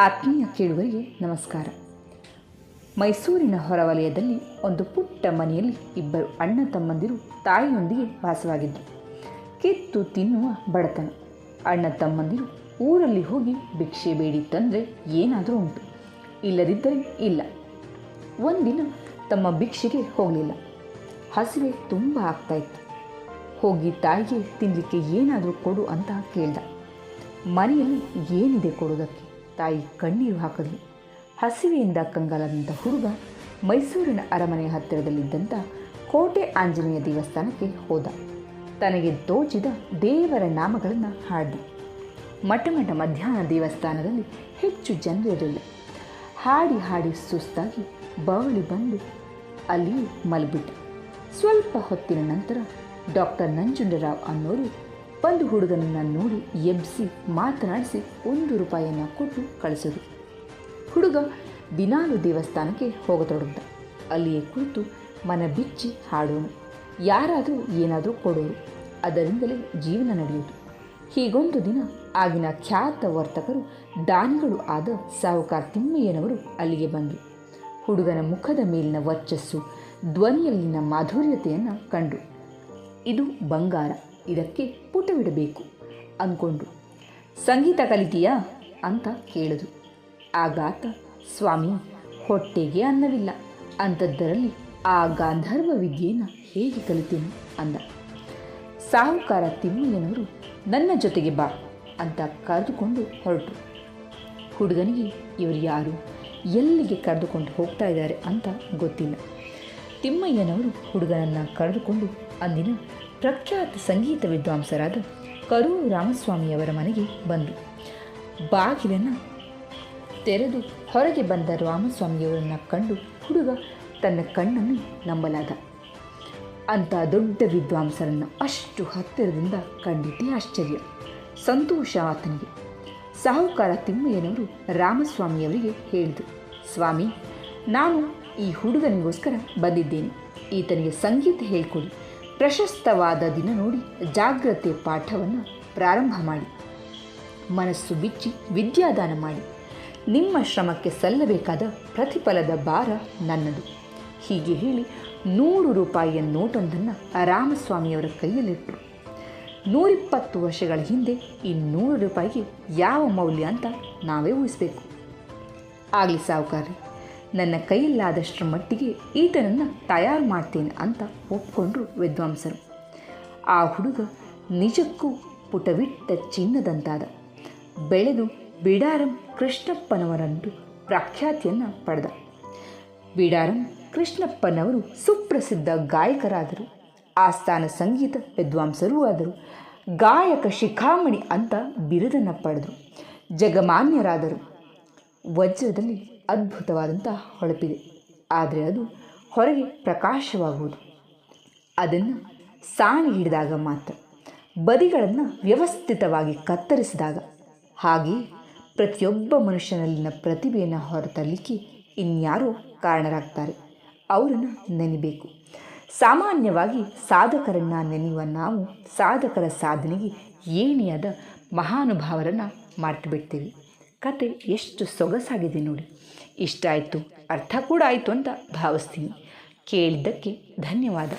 ಆತ್ಮೀಯ ಕೇಳುವರಿಗೆ ನಮಸ್ಕಾರ. ಮೈಸೂರಿನ ಹೊರವಲಯದಲ್ಲಿ ಒಂದು ಪುಟ್ಟ ಮನೆಯಲ್ಲಿ ಇಬ್ಬರು ಅಣ್ಣ ತಮ್ಮಂದಿರು ತಾಯಿಯೊಂದಿಗೆ ವಾಸವಾಗಿದ್ದರು. ಕಿತ್ತು ತಿನ್ನುವ ಬಡತನ. ಅಣ್ಣ ತಮ್ಮಂದಿರು ಊರಲ್ಲಿ ಹೋಗಿ ಭಿಕ್ಷೆ ಬೇಡಿ ತಂದರೆ ಏನಾದರೂ ಉಂಟು. ಇಲ್ಲದಿದ್ದರೆ ಇಲ್ಲ. ಒಂದಿನ ತಮ್ಮ ಭಿಕ್ಷೆಗೆ ಹೋಗಲಿಲ್ಲ. ಹಸಿವೆ ತುಂಬ ಆಗ್ತಾಯಿತ್ತು ಹೋಗಿ ತಾಯಿಗೆ ತಿನ್ನಲಿಕ್ಕೆ ಏನಾದರೂ ಕೊಡು ಅಂತ ಕೇಳ್ದ. ಮನೆಯಲ್ಲಿ ಏನಿದೆ ಕೊಡೋದಕ್ಕೆ ತಾಯಿ ಕಣ್ಣೀರು ಹಾಕಿದಳು ಹಸಿವೆಯಿಂದ ಕಂಗಾಲದಂಥ ಹುಡುಗ ಮೈಸೂರಿನ ಅರಮನೆಯ ಹತ್ತಿರದಲ್ಲಿದ್ದಂಥ ಕೋಟೆ ಆಂಜನೇಯ ದೇವಸ್ಥಾನಕ್ಕೆ ಹೋದ. ತನಗೆ ದೋಚಿದ ದೇವರ ನಾಮಗಳನ್ನು ಹಾಡಿದ. ಮಠಮಠ ಮಠ ಮಧ್ಯಾಹ್ನ ದೇವಸ್ಥಾನದಲ್ಲಿ ಹೆಚ್ಚು ಜನರಿರಲಿಲ್ಲ. ಹಾಡಿ ಹಾಡಿ ಸುಸ್ತಾಗಿ ಬವಳಿ ಬಂದು ಅಲ್ಲಿ ಮಲಗಿಬಿಟ್ಟ ಸ್ವಲ್ಪ ಹೊತ್ತಿನ ನಂತರ ಡಾಕ್ಟರ್ ನಂಜುಂಡರಾವ್ ಅನ್ನೋರು ಬಂದು ಹುಡುಗನನ್ನು ನೋಡಿ ಎಬ್ಬಿಸಿ ಮಾತನಾಡಿಸಿ ಒಂದು ರೂಪಾಯಿಯನ್ನು ಕೊಟ್ಟು ಕಳಿಸಿದ್ರು. ಹುಡುಗ ದಿನಾಲು ದೇವಸ್ಥಾನಕ್ಕೆ ಹೋಗತೊಡಗಿದ. ಅಲ್ಲಿಯೇ ಕುಳಿತು ಮನ ಬಿಚ್ಚಿ ಹಾಡೋನು. ಯಾರಾದರೂ ಏನಾದರೂ ಕೊಡೋರು. ಅದರಿಂದಲೇ ಜೀವನ ನಡೆಯುವುದು. ಹೀಗೊಂದು ದಿನ ಆಗಿನ ಖ್ಯಾತ ವರ್ತಕರು, ದಾನಿಗಳು ಆದ ಸಾಹುಕಾರ ತಿಮ್ಮಯ್ಯನವರು ಅಲ್ಲಿಗೆ ಬಂದರು. ಹುಡುಗನ ಮುಖದ ಮೇಲಿನ ವರ್ಚಸ್ಸು ಧ್ವನಿಯಲ್ಲಿನ ಮಾಧುರ್ಯತೆಯನ್ನು ಕಂಡು ಇದು ಬಂಗಾರ. ಇದಕ್ಕೆ ಪುಟವಿಡಬೇಕು ಅಂದ್ಕೊಂಡ್ರು ಸಂಗೀತ ಕಲಿತೀಯಾ ಅಂತ ಕೇಳಿದ್ರು ಆಗಾತ ಸ್ವಾಮಿ, ಹೊಟ್ಟೆಗೆ ಅನ್ನವಿಲ್ಲ. ಅಂಥದ್ದರಲ್ಲಿ ಆ ಗಾಂಧರ್ವ ವಿದ್ಯೆಯನ್ನು ಹೇಗೆ ಕಲಿತೇನೆ? ಅಂದ. ಸಾಹುಕಾರ ತಿಮ್ಮಯ್ಯನವರು ನನ್ನ ಜೊತೆಗೆ ಬಾ ಅಂತ ಕರೆದುಕೊಂಡು ಹೊರಟರು. ಹುಡುಗನಿಗೆ ಇವರು ಯಾರು, ಎಲ್ಲಿಗೆ ಕರೆದುಕೊಂಡು ಹೋಗ್ತಾ ಇದ್ದಾರೆ ಅಂತ ಗೊತ್ತಿಲ್ಲ. ತಿಮ್ಮಯ್ಯನವರು ಹುಡುಗನನ್ನು ಕರೆದುಕೊಂಡು ಅಂದಿನ ಪ್ರಖ್ಯಾತ ಸಂಗೀತ ವಿದ್ವಾಂಸರಾದ ಕರೂ ರಾಮಸ್ವಾಮಿಯವರ ಮನೆಗೆ ಬಂದು ಬಾಗಿಲನ್ನು ತೆರೆದು ಹೊರಗೆ ಬಂದ ರಾಮಸ್ವಾಮಿಯವರನ್ನು ಕಂಡು ಹುಡುಗ ತನ್ನ ಕಣ್ಣನ್ನು ನಂಬಲಾದ. ಅಂಥ ದೊಡ್ಡ ವಿದ್ವಾಂಸರನ್ನು ಅಷ್ಟು ಹತ್ತಿರದಿಂದ ಕಂಡಿದ್ದೇ ಆಶ್ಚರ್ಯ. ಸಂತೋಷ ಆತನಿಗೆ. ಸಾಹುಕಾರ ತಿಮ್ಮಯ್ಯನವರು ರಾಮಸ್ವಾಮಿಯವರಿಗೆ ಹೇಳಿದರು, ಸ್ವಾಮಿ, ನಾನು ಈ ಹುಡುಗನಿಗೋಸ್ಕರ ಬಂದಿದ್ದೇನೆ. ಈತನಿಗೆ ಸಂಗೀತ ಹೇಳಿಕೊಡಿ. ಪ್ರಶಸ್ತವಾದ ದಿನ ನೋಡಿ ಜಾಗ್ರತೆ ಪಾಠವನ್ನು ಪ್ರಾರಂಭ ಮಾಡಿ. ಮನಸ್ಸು ಬಿಚ್ಚಿ ವಿದ್ಯಾದಾನ ಮಾಡಿ. ನಿಮ್ಮ ಶ್ರಮಕ್ಕೆ ಸಲ್ಲಬೇಕಾದ ಪ್ರತಿಫಲದ ಭಾರ ನನ್ನದು. ಹೀಗೆ ಹೇಳಿ ನೂರು ರೂಪಾಯಿಯ ನೋಟೊಂದನ್ನು ರಾಮಸ್ವಾಮಿಯವರ ಕೈಯಲ್ಲಿಟ್ಟರು ನೂರಿಪ್ಪತ್ತು ವರ್ಷಗಳ ಹಿಂದೆ ಈ ನೂರು ರೂಪಾಯಿಗೆ ಯಾವ ಮೌಲ್ಯ ಅಂತ ನಾವೇ ಊಹಿಸಬೇಕು. ಆಗಲಿ ಸಾಹುಕಾರ್ರಿ ನನ್ನ ಕೈಯಲ್ಲಾದಷ್ಟರ ಮಟ್ಟಿಗೆ ಈತನನ್ನು ತಯಾರು ಮಾಡ್ತೇನೆ ಅಂತ ಒಪ್ಕೊಂಡ್ರು ವಿದ್ವಾಂಸರು. ಆ ಹುಡುಗ ನಿಜಕ್ಕೂ ಪುಟವಿಟ್ಟ ಚಿನ್ನದಂತಾದ. ಬೆಳೆದು ಬಿಡಾರಂ ಕೃಷ್ಣಪ್ಪನವರಂದು ಪ್ರಖ್ಯಾತಿಯನ್ನು ಪಡೆದ. ಬಿಡಾರಂ ಕೃಷ್ಣಪ್ಪನವರು ಸುಪ್ರಸಿದ್ಧ ಗಾಯಕರಾದರು. ಆಸ್ಥಾನ ಸಂಗೀತ ವಿದ್ವಾಂಸರೂ ಆದರು. ಗಾಯಕ ಶಿಖಾಮಣಿ ಅಂತ ಬಿರುದನ್ನು ಪಡೆದರು. ಜಗಮಾನ್ಯರಾದರು. ವಜ್ರದಲ್ಲಿ ಅದ್ಭುತವಾದಂಥ ಹೊಳಪಿದೆ. ಆದರೆ ಅದು ಹೊರಗೆ ಪ್ರಕಾಶವಾಗುವುದು. ಅದನ್ನು ಸಾಣಿ ಹಿಡಿದಾಗ ಮಾತ್ರ, ಬದಿಗಳನ್ನು ವ್ಯವಸ್ಥಿತವಾಗಿ ಕತ್ತರಿಸಿದಾಗ ಹಾಗೆಯೇ ಪ್ರತಿಯೊಬ್ಬ ಮನುಷ್ಯನಲ್ಲಿನ ಪ್ರತಿಭೆಯನ್ನು ಹೊರತರಲಿಕ್ಕೆ ಇನ್ಯಾರೋ ಕಾರಣರಾಗ್ತಾರೆ. ಅವರನ್ನು ನೆನಿಬೇಕು. ಸಾಮಾನ್ಯವಾಗಿ ಸಾಧಕರನ್ನು ನೆನೆಯುವ ನಾವು ಸಾಧಕರ ಸಾಧನೆಗೆ ಏಣಿಯಾದ ಮಹಾನುಭಾವರನ್ನು ಬಿಡ್ತೀವಿ ಕತೆ ಎಷ್ಟು ಸೊಗಸಾಗಿದೆ ನೋಡಿ. ಇಷ್ಟ ಆಯಿತು ಅರ್ಥ ಕೂಡ ಆಯಿತು ಅಂತ ಭಾವಿಸ್ತೀನಿ. ಕೇಳಿದ್ದಕ್ಕೆ ಧನ್ಯವಾದ.